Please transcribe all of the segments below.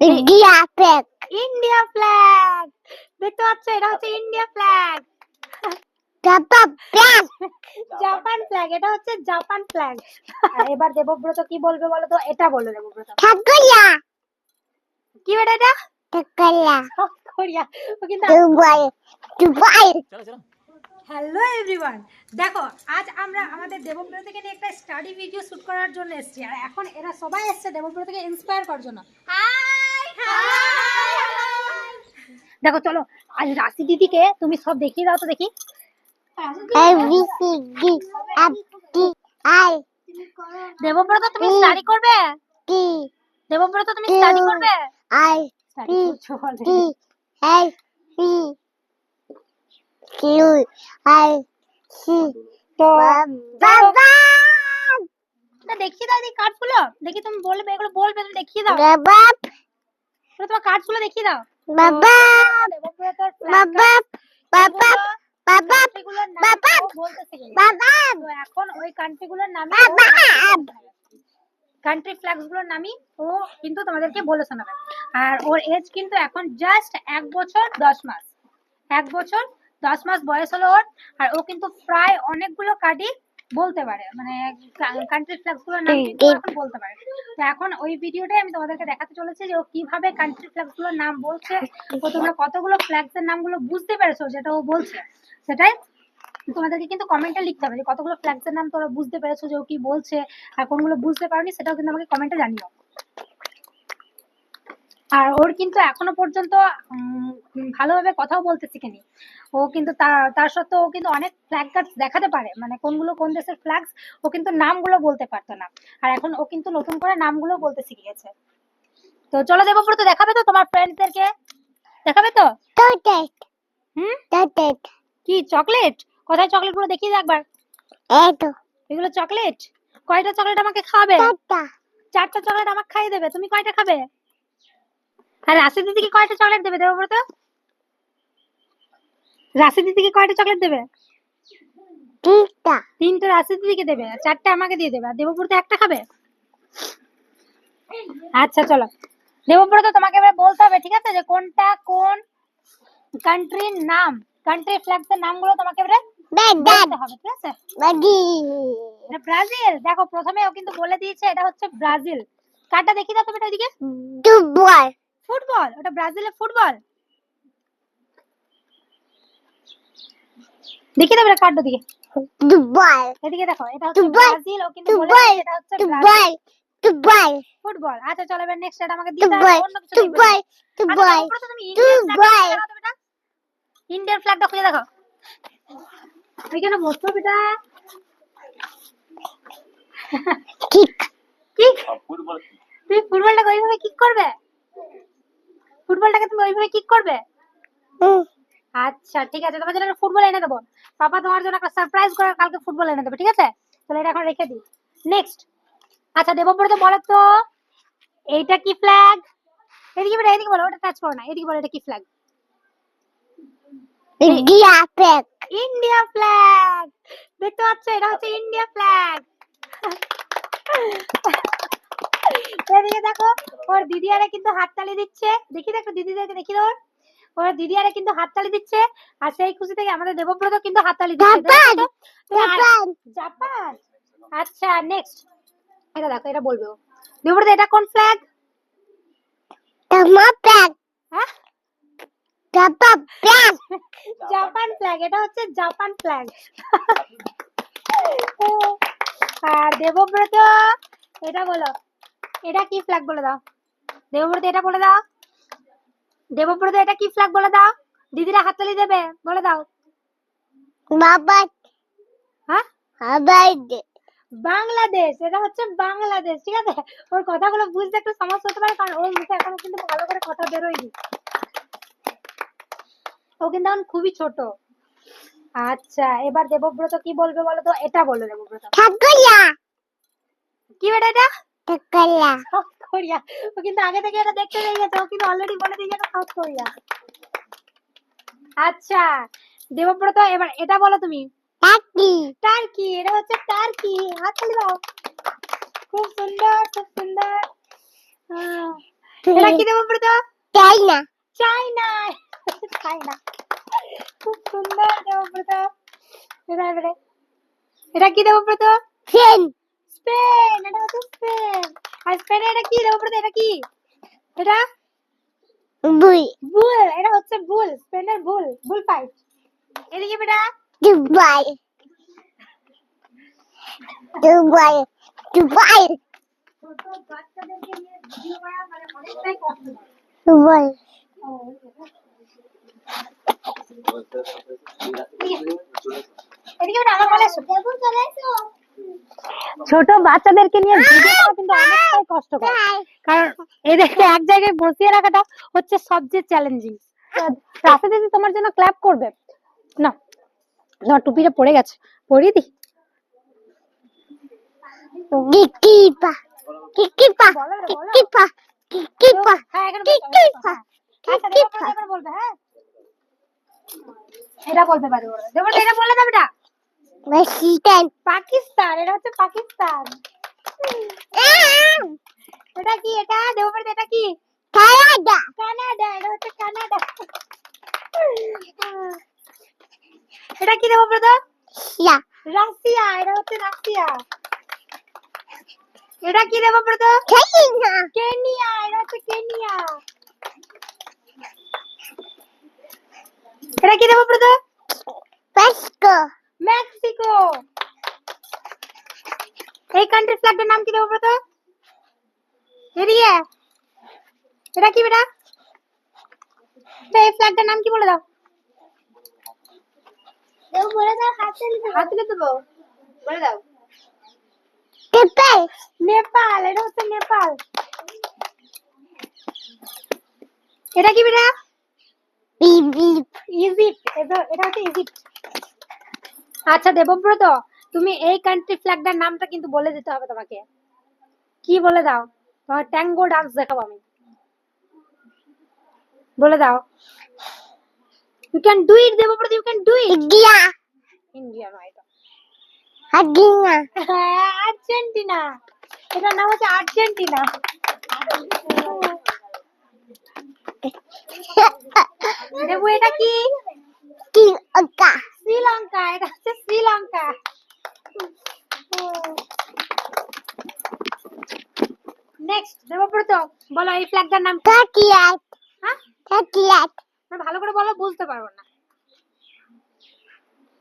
India flag India flag দেখতে পাচ্ছ এটা হচ্ছে India flag Japan flag Japan flag এটা হচ্ছে জাপান ফ্ল্যাগ এবার দেবব্রত কি বলবে বলো তো? এটা বলো দেবব্রত। ঠাকুরিয়া কি বেটা এটা? ঠাকুরিয়া সাউথ কোরিয়া ও কিন্তু দুবাই দুবাই হ্যালো এভরিওয়ান দেখো আজ আমরা আমাদের দেবব্রতকে নিয়ে একটা স্টাডি ভিডিও শুট করার জন্য এসেছি। আর এখন এরা সবাই এসেছে দেবব্রতকে ইন্সপায়ার করার জন্য। দেখো চলো আজ রাশি দিদিকে তুমি সব দেখিয়ে দাও তো দেখি। আই দেবব্রত তুমি স্টাডি করবে? দেবব্রত তুমি স্টাডি করবে? I already। T L C Q I C তো বাবা দেখিয়ে দাও এই কার্ডগুলো। দেখি তুমি বলবে এগুলো বলবে তুমি দেখিয়ে দাও। বাবা তোমার কার্ডগুলো দেখিয়ে দাও। বাবা বাবা বাবা বাবা বাবা। বাবা এখন ওই কান্ট্রিগুলোর নামে বাবা কান্ট্রি ফ্ল্যাগসগুলোর নামই ও কিন্তু তোমাদেরকে বলে শোনাবে। আর ওর এজ কিন্তু এখন জাস্ট এক বছর দশ মাস। এক বছর দশ মাস বয়স হলো ওর। আর ও কিন্তু প্রায় অনেকগুলো কার্ডই বলতে পারে মানে কান্ট্রি ফ্ল্যাগসগুলোর নাম এখন বলতে পারে। তো এখন ওই ভিডিওটাই আমি তোমাদেরকে দেখাতে চলেছি যে ও কীভাবে কান্ট্রি ফ্ল্যাগসগুলোর নাম বলছে ও তোমরা কতগুলো ফ্ল্যাগস এর নামগুলো বুঝতে পেরেছ যেটা ও বলছে। সেটাই তোমাদেরকে কিন্তু কমেন্টে লিখতে হবে যে কতগুলো ফ্ল্যাগস এর নাম তোমরা বুঝতে পেরেছ যে ও কি বলছে আর কোনগুলো বুঝতে পারোনি সেটাও কিন্তু আমাকে কমেন্টে জানিও। আর ওর কিন্তু এখনও পর্যন্ত ভালোভাবে কথাও বলতে শিখেনি। ও কিন্তু তার সত্ত্বেও ও কিন্তু অনেক ফ্ল্যাগ দেখাতে পারে। মানে কোনগুলো কোন দেশের ফ্ল্যাগস ও কিন্তু নামগুলো বলতে পারতো না। আর এখন ও কিন্তু নতুন করে নামগুলো বলতে শিখে গেছে তো চলো দেবব্রত দেখাবে তো তোমার ফ্রেন্ডসদেরকে দেখাবে তো? হুম? তোটেট কি চকলেট কোথায় চকলেটগুলো দেখিয়ে একবার। এই তো এগুলো চকলেট কয়টা চকলেট আমাকে খাবে চারটা চকলেট আমাকে খাইয়ে দেবে। তুমি কয়টা খাবে? আর রাশি দিদিকে কয়টা চকলেট দেবে? দেবব্রত রাশি দিদিকে কয়টা চকলেট দেবে? তিনটা। তিনটে রাশি দিদিকে দেবে আর চারটে আমাকে দিয়ে দেবে। আর দেবব্রত একটা খাবে? আচ্ছা চলো। দেবব্রত তোমাকে এবার বলতে হবে ঠিক আছে? যে কোনটা কোন কান্ট্রির নাম কান্ট্রি ফ্ল্যাগস এর নামগুলো তোমাকে এবারে বলতে হবে ঠিক আছে? ব্রাজিল। দেখো প্রথমে ও কিন্তু বলে দিয়েছে এটা হচ্ছে ব্রাজিল। কার্ডটা দেখি দাও তুমি ওইদিকে। দুবাই। ফুটবল ওটা ব্রাজিলের ফুটবল? দেখি দেবে কার্ড দিকে। দুবাই। এদিকে দেখো এটা হচ্ছে ব্রাজিল ও কিন্তু বলে দুবাই, এটা হচ্ছে দুবাই দুবাই। ফুটবল আচ্ছা চলো এবার নেক্সট এটা আমাকে দাও দুবাই অন্য কিছু না। দুবাই দুবাই তুমি ইন্ডিয়ান দুবাই। ইন্ডিয়ান ফ্ল্যাগটা খুঁজে দেখো। ওইখানে বসছো বেটা। ঠিক কিক? ফুটবল তুমি ফুটবলটাকে ওইভাবে কিক করবে? ফুটবলটাকে তুমি ওইভাবে কিক করবে? আচ্ছা ঠিক আছে তোমার জন্য একটা ফুটবল এনে দেবো। পাপা তোমার জন্য একটা সারপ্রাইজ করে কালকে ফুটবল এনে দেবে ঠিক আছে? তাহলে এটা এখন রেখে দিই। নেক্সট আচ্ছা দেবব্রত বলো তো এইটা কি ফ্ল্যাগ এদিকে বলো এদিকে বলো ওটা টাচ করো না এদিকে বলো এটা কি flag India flag India flag দেখতে পাচ্ছ এটা হচ্ছে ইন্ডিয়া ফ্ল্যাগ এদিকে দেখো ওর দিদিয়ারা কিন্তু হাততালি দিচ্ছে। দেখি দেখো দিদিদেরকে দেখি ওর দিদিয়ারা কিন্তু হাততালি দিচ্ছে আর সেই খুশি থেকে আমাদের দেবব্রত কিন্তু হাততালি দিচ্ছে। Japan, Japan! জাপান! আচ্ছা নেক্সট এটা দেখো এটা বলবে দেবব্রত এটা কোন ফ্ল্যাগ তোমার ফ্ল্যাগ হ্যাঁ? জাপান ফ্ল্যাগ জাপান ফ্ল্যাগ এটা হচ্ছে জাপান ফ্ল্যাগ আর দেবব্রত এটা বলো। এটা কি ফ্ল্যাগ বলে দাও? দেবব্রত এটা বলে দাও। দেবব্রত এটা কি ফ্ল্যাগ বলে দাও? দিদিরা হাততালি দেবে বলে দাও। হ্যাঁ? বাংলাদেশ এটা হচ্ছে বাংলাদেশ ঠিক আছে? ওর কথাগুলো বুঝতে একটু সমস্যা হতে পারে কারণ ওর মুখে এখনও কিন্তু ভালো করে কথা বেরোয়নি। ও কিন্তু এখন খুবই ছোট। আচ্ছা এবার দেবব্রত কি বলবে বলো তো? এটা বলো দেবব্রত। কি বেটা এটা? Thakuria south Korea. ও কিন্তু আগে থেকে এটা দেখতে পেয়ে গেছে। ও কিন্তু অলরেডি বলে দিয়েছে এটা সাউথ কোরিয়া। আচ্ছা দেবব্রত এবার এটা বলো তুমি। টাকি টার্কি এটা হচ্ছে টার্কি। হাততালি দাও। খুব সুন্দর খুব সুন্দর। এটা কি দেবব্রত? চাইনা চাইনা চাইনা খুব সুন্দর দেবব্রত। এটা কি দেবব্রত? ফেন স্পেন এটা হচ্ছে স্পেন আর স্পেনে এটা কি দেবব্রত এটা কি এটা বুই বুল এটা হচ্ছে বুল স্পেনের বুল বুল ফাইট এদিকে বেটা দুবাই দুবাই দুবাই মানে দুবাই এদিকে বেটা আমার বলে ছোট বাচ্চাদেরকে নিয়ে ভিডিও করা কিন্তু অনেকটাই কষ্টকর কারণ এদেরকে এক জায়গায় বসিয়ে রাখাটা হচ্ছে সবচেয়ে চ্যালেঞ্জিং রাস্তা দিদি তোমার জন্য ক্ল্যাপ করবে না না টুপিটা পড়ে গেছে পরিয়ে দি কিকিপা কিকিপা কিকিপা কিকিপা হ্যাঁ কিকিপা আচ্ছা বলবে হ্যাঁ এটা বলতে পারবে এটা বলে না মেক্সিকান পাকিস্তান এটা হচ্ছে পাকিস্তান এটা কি এটা দেবপ্রত এটা কি কানাডা কানাডা এটা হচ্ছে কানাডা এটা কি দেবপ্রত ইয়া রাশিয়া এটা হচ্ছে রাশিয়া এটা কি দেবব্রত চাইনা কেনিয়া এটা হচ্ছে কেনিয়া এটা কি দেবব্রত মেক্সিকো মেক্সিকো এই কান্ট্রি ফ্ল্যাগটার নাম কি দেবব্রত এদিকে এটা কি বেটা এটা এই ফ্ল্যাগটার নাম কি বলে দাও দেও বলে দাও হাতে হাত তুলে দেবো বলে দাও পেপার নেপাল এটা হচ্ছে নেপাল এটা কি বেটা বিবি ইজিপ্ট এটা এটা হচ্ছে ইজিপ্ট আচ্ছা দেবব্রত তুমি এই কান্ট্রি ফ্ল্যাগটার নামটা কিন্তু বলে দিতে হবে তোমাকে। কি বলে দাও? তোমার ট্যাঙ্গো ডান্স দেখাবো আমি। বলে দাও। You can do it Debabrata you can do it India India নয় এটা আর্জেন্টিনা। হ্যাঁ আর্জেন্টিনা। এটার নাম হচ্ছে আর্জেন্টিনা। দেবু এটা কি? শ্রীলঙ্কা শ্রীলঙ্কা এটা হচ্ছে শ্রীলঙ্কা। নেক্সট দেবব্রত বলো এই ফ্ল্যাগটার নাম? হ্যাঁ? ভালো করে বলো পারব না।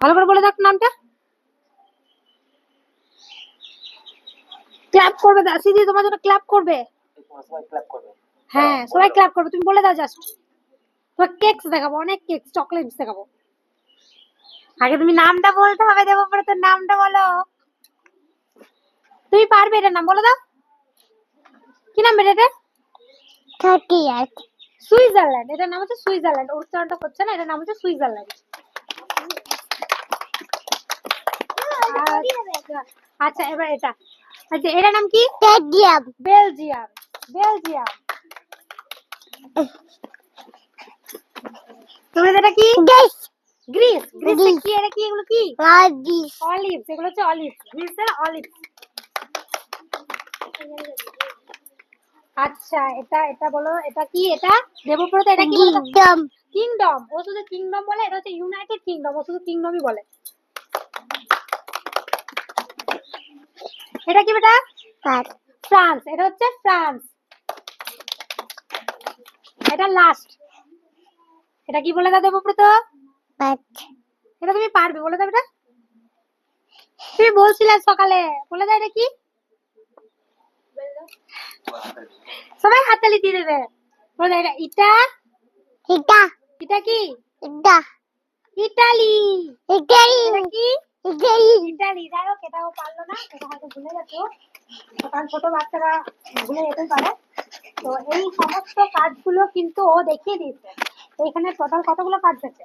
ভালো করে বলে দেখ নামটা। ক্ল্যাপ করবে দা সিদি তোমার জন্য ক্ল্যাপ করবে। হ্যাঁ সবাই ক্ল্যাপ করবে। তুমি বলে দাও জাস্ট তোমার কেকস দেখাবো অনেক কেক চকলেটস দেখাবো। আগে তুমি নামটা বলতে হবে দেবব্রত নামটা বলো। তুমি পারবে এটার নাম বলো দাও। কি নাম এটা সুইজারল্যান্ড এটার নাম হচ্ছে সুইজারল্যান্ড উচ্চারণটা করছে না এটার নাম হচ্ছে সুইজারল্যান্ড। আচ্ছা, আচ্ছা এবার এটা। আচ্ছা এটার নাম কি? Stadium Belgium Belgium. তুমি এটা কি? দেশ। Greece Greece Greece. কি? এটা কি? এগুলো কি? অলিভস এগুলো হচ্ছে অলিভস গ্রিসের অলিভস আচ্ছা এটা এটা বলো এটা কি? এটা? দেবব্রত এটা কি কিংডম কিংডম ও শুধু কিংডম বলে এটা হচ্ছে ইউনাইটেড কিংডম ও শুধু কিংডমই বলে। এটা কি বেটা? ফ্রান্স এটা হচ্ছে ফ্রান্স এটা লাস্ট এটা কি বলে দাও দেবব্রত? এটা তুমি পারবে বলে দাও এটা। তুমি বলছিলে সকালে বলে দাও এটা কি? সবাই হাততালি দিয়ে দেবে। বলে দাও এটা ইটা। এটা এটা কি? এটা ইটালি। ইটালি। এটা কি? ইটালি। ইটালি। যাই হোক এটাও পারল না এটা হয়তো ভুলে গেছে। কারণ ছোট বাচ্চারা ভুলে যেতেই পারে। তো এই সমস্ত কাজগুলো কিন্তু ও দেখিয়ে দিয়েছে। এখানে টোটাল কতগুলো কাজ আছে?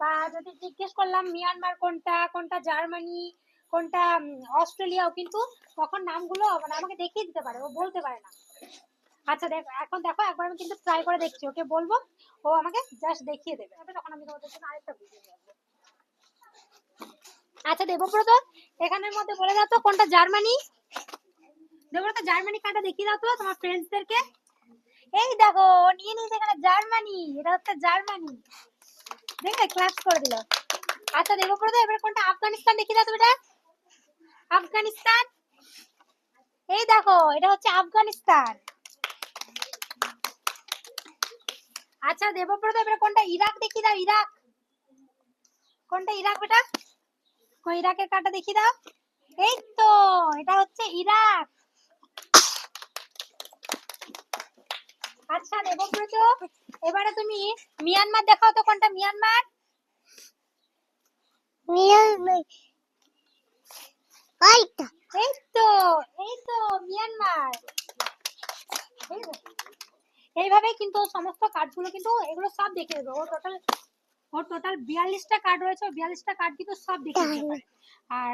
বা যদি জিজ্ঞেস করলাম মিয়ানমার কোনটা কোনটা জার্মানি, কোনটা অস্ট্রেলিয়াও কিন্তু তখন নামগুলো মানে আমাকে দেখিয়ে দিতে পারে, ও বলতে পারে না। আচ্ছা দেখ, এখন দেখো একবার আমি কিন্তু ট্রাই করে দেখছি, ওকে বলব, ও আমাকে জাস্ট দেখিয়ে দেবে। তখন আমি তোমাদের জন্য আরেকটা ভিডিও করব আচ্ছা দেবব্রত, এখানের মধ্যে বলে দাও তো কোনটা জার্মানি? দেবব্রত, জার্মানি কার্ডটা দেখিয়ে দাও তো তোমার ফ্রেন্ডসদেরকে এই দেখো নিয়ে নিয়েছে এখানে জার্মানি, এটা হচ্ছে জার্মানি। দেখলে ক্লাস করে দিল। আচ্ছা দেবব্রত এবার কোনটা? আফগানিস্তান দেখিয়ে দাও বেটা। আফগানিস্তান? এই দেখো, এটা হচ্ছে আফগানিস্তান। আচ্ছা দেবব্রত এবার কোনটা? ইরাক দেখিয়ে দাও, ইরাক। কোনটা ইরাক বেটা? ইরাকের কার্ডটা দেখিয়ে দাও। এই তো, এটা হচ্ছে ইরাক। আচ্ছা দেবব্রত এবারে তুমি মিয়ানমার দেখাও তো কোনটা মিয়ানমার? মিয়ানমার। এই তো এই তো মিয়ানমার। এইভাবে কিন্তু সমস্ত কার্ডগুলো কিন্তু এগুলো সব দেখে দেবে ওর টোটাল ওর টোটাল বিয়াল্লিশটা কার্ড রয়েছে বিয়াল্লিশটা কার্ড কিন্তু সব দেখে পারে। আর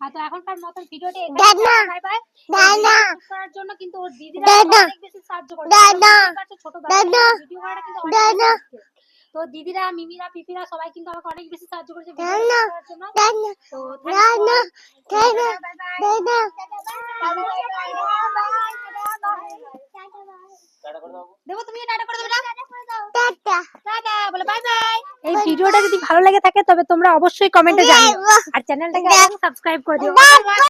আর তো এখনকার মতন ভিডিওটি বাই বাই। করার জন্য কিন্তু ওর দিদিরা দাদা, অনেক বেশি সাহায্য করে। ছোট ভিডিও করাটা কিন্তু তো দিদিরা মিমিরা পিপিরা সবাই কিন্তু আমাকে অনেক বেশি সাহায্য করেছে দেবো তুমি টাটা করে দেবে টাটা। বলে বাই বাই এই ভিডিওটা যদি ভালো লেগে থাকে তবে তোমরা অবশ্যই কমেন্টে জানিও। আর চ্যানেলটাকে সাবস্ক্রাইব করে দিও।